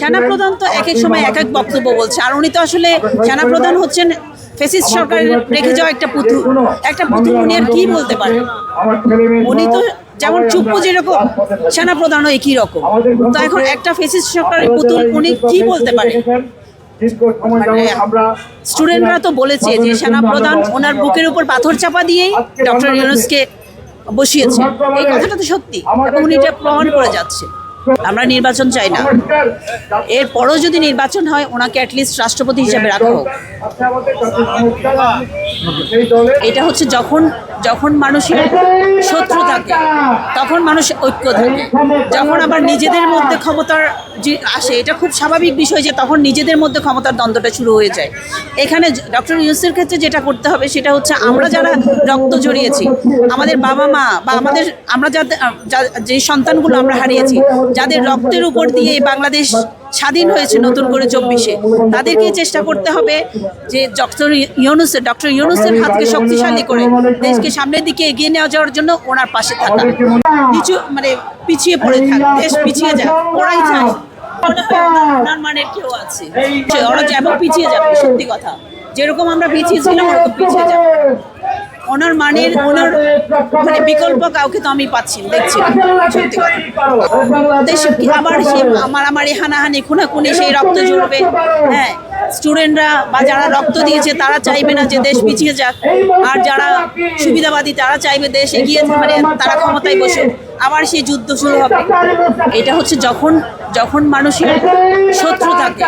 সেনাপ্রধান তো এক এক সময় এক এক বক্তব্য বলছে। আর উনি তো আসলে সেনাপ্রধান হচ্ছেন, ফেসিস্ট সরকারের রেখে যাওয়া একটা পুতুল একটা পুতুল উনি আর কি বলতে পারেন? উনি তো যেমন চুপ্পু যেরকম, সেনাপ্রধানও একই রকম। তো এখন একটা ফেসিস্ট সরকারের পুতুল উনি কি বলতে পারে স্টুডেন্টরা তো বলেছে যে সেনাপ্রধান ওনার বুকের উপর পাথর চাপা দিয়েই ডক্টর ইউনুসকে বসিয়েছে। এই কথাটা তো সত্যি। এবং উনি এটা প্রমাণ করে যাচ্ছে আমরা নির্বাচন চাই না। এরপরও যদি নির্বাচন হয় ওনাকে অ্যাটলিস্ট রাষ্ট্রপতি হিসাবে রাখা হোক। এটা হচ্ছে যখন যখন মানুষের শত্রু থাকে, তখন মানুষ ঐক্য থাকে। যখন আবার নিজেদের মধ্যে ক্ষমতার যে আসে, এটা খুব স্বাভাবিক বিষয় যে তখন নিজেদের মধ্যে ক্ষমতার দ্বন্দ্বটা শুরু হয়ে যায়। এখানে ডক্টর ইউসের ক্ষেত্রে যেটা করতে হবে, সেটা হচ্ছে আমরা যারা রক্ত জড়িয়েছি, আমাদের বাবা মা বা আমাদের, আমরা যাদের যা- সন্তানগুলো আমরা হারিয়েছি, যাদের রক্তের উপর দিয়ে বাংলাদেশ স্বাধীন হয়েছে নতুন করে চব্বিশে। তাদেরকে চেষ্টা করতে হবে যে ডক্টর ইউনুসের ডক্টর ইউনুসের হাতকে শক্তিশালী করে দেশকে সামনের দিকে এগিয়ে নেওয়া যাওয়ার জন্য ওনার পাশে থাকা। কিছু মানে পিছিয়ে পড়ে থাক, দেশ পিছিয়ে যায় ওরাই চায়। ওনার কেউ আছে। ওরা যেমন পিছিয়ে যাবে, সত্যি কথা। যেরকম আমরা পিছিয়ে ছিলাম, ওরকম পিছিয়ে যাবে। ওনার মানের ওনার মানে বিকল্প কাউকে তো আমি পাচ্ছি দেখছি সত্যি কথা। আবার সে মারামারি, হানাহানি, খুনাখুনি, সেই রক্ত জুড়বে হ্যাঁ স্টুডেন্টরা বা যারা রক্ত দিয়েছে, তারা চাইবে না যে দেশ পিছিয়ে যাক। আর যারা সুবিধাবাদী, তারা চাইবে দেশ এগিয়ে মানে তারা ক্ষমতায় বসুক। আবার সেই যুদ্ধ শুরু হবে। এটা হচ্ছে যখন যখন মানুষের শত্রু থাকে,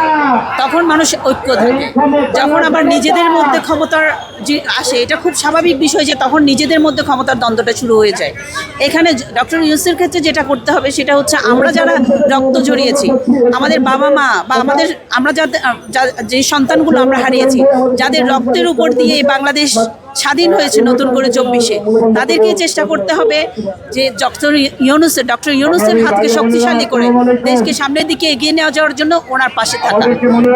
তখন মানুষ ঐক্য থাকে। যখন আবার নিজেদের মধ্যে ক্ষমতার যে আসে, এটা খুব স্বাভাবিক বিষয় যে তখন নিজেদের মধ্যে ক্ষমতার দ্বন্দ্বটা শুরু হয়ে যায়। এখানে ডক্টর ইউসের ক্ষেত্রে যেটা করতে হবে, সেটা হচ্ছে আমরা যারা রক্ত জড়িয়েছি, আমাদের বাবা মা বা আমাদের, আমরা যাদের যা- সন্তানগুলো আমরা হারিয়েছি, যাদের রক্তের উপর দিয়ে বাংলাদেশ স্বাধীন হয়েছে নতুন করে চব্বিশে। তাদেরকে চেষ্টা করতে হবে যে ডক্টর ইউনুসের ডক্টর ইউনুসের হাতকে শক্তিশালী করে দেশকে সামনের দিকে এগিয়ে নেওয়া যাওয়ার জন্য ওনার পাশে থাকা,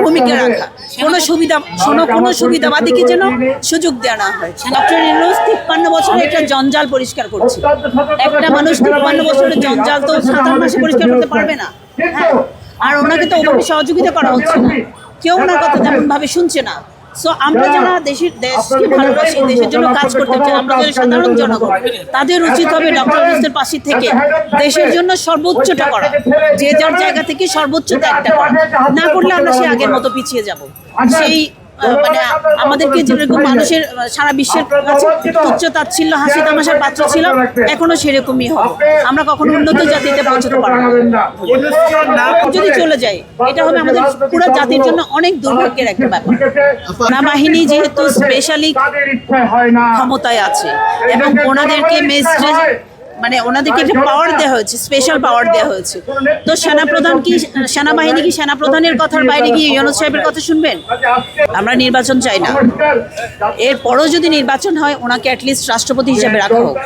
ভূমিকা রাখা। কোনো সুবিধা কোনো কোনো সুবিধাবাদীকে যেন সুযোগ দেওয়া না হয়। ডক্টর ইউনুস তিপ্পান্ন বছরে একটা জঞ্জাল পরিষ্কার করছে। একটা মানুষ তিপ্পান্ন বছরের জঞ্জাল তো সাধারণ মাসে পরিষ্কার করতে পারবে না। হ্যাঁ। আর ওনাকে তো ওভাবে সহযোগিতা করা হচ্ছে না। কেউ ওনার কথা তেমন ভাবে শুনছে না। সো আমরা যারা দেশের দেশকে ভালোবাসি দেশের জন্য কাজ করতে চাই আমরা যারা সাধারণ জনগণ তাদের উচিত হবে ডক্টর ইউনুসের পাশে থেকে দেশের জন্য সর্বোচ্চটা করা যে যার জায়গা থেকে সর্বোচ্চটা একটা করা। না করলে আমরা সেই আগের মতো পিছিয়ে যাব। সেই আহ, মানে আমাদেরকে যেরকম মানুষের সারা বিশ্বের কাছে তুচ্ছ তাচ্ছিল্য হাসি তামাশার পাত্র ছিলাম এখনও সেরকমই হব। আমরা কখনো উন্নত জাতিতে পৌঁছতে পারব না। যদি চলে যায় এটা হবে আমাদের পুরো জাতির জন্য অনেক দুর্ভাগ্যের একটা ব্যাপার। সেনাবাহিনী যেহেতু স্পেশালি ক্ষমতায় আছে এবং ওনাদেরকে মেজিস্ট্রেট মানে ওনাদেরকে একটা পাওয়ার দেওয়া হয়েছে স্পেশাল পাওয়ার দেওয়া হয়েছে। তো সেনাপ্রধান কি সেনাবাহিনী কি সেনাপ্রধানের কথার বাইরে গিয়ে ইউনুস সাহেবের কথা শুনবেন? আমরা নির্বাচন চাই না। এরপরও যদি নির্বাচন হয় ওনাকে অ্যাটলিস্ট রাষ্ট্রপতি হিসেবে রাখা হোক।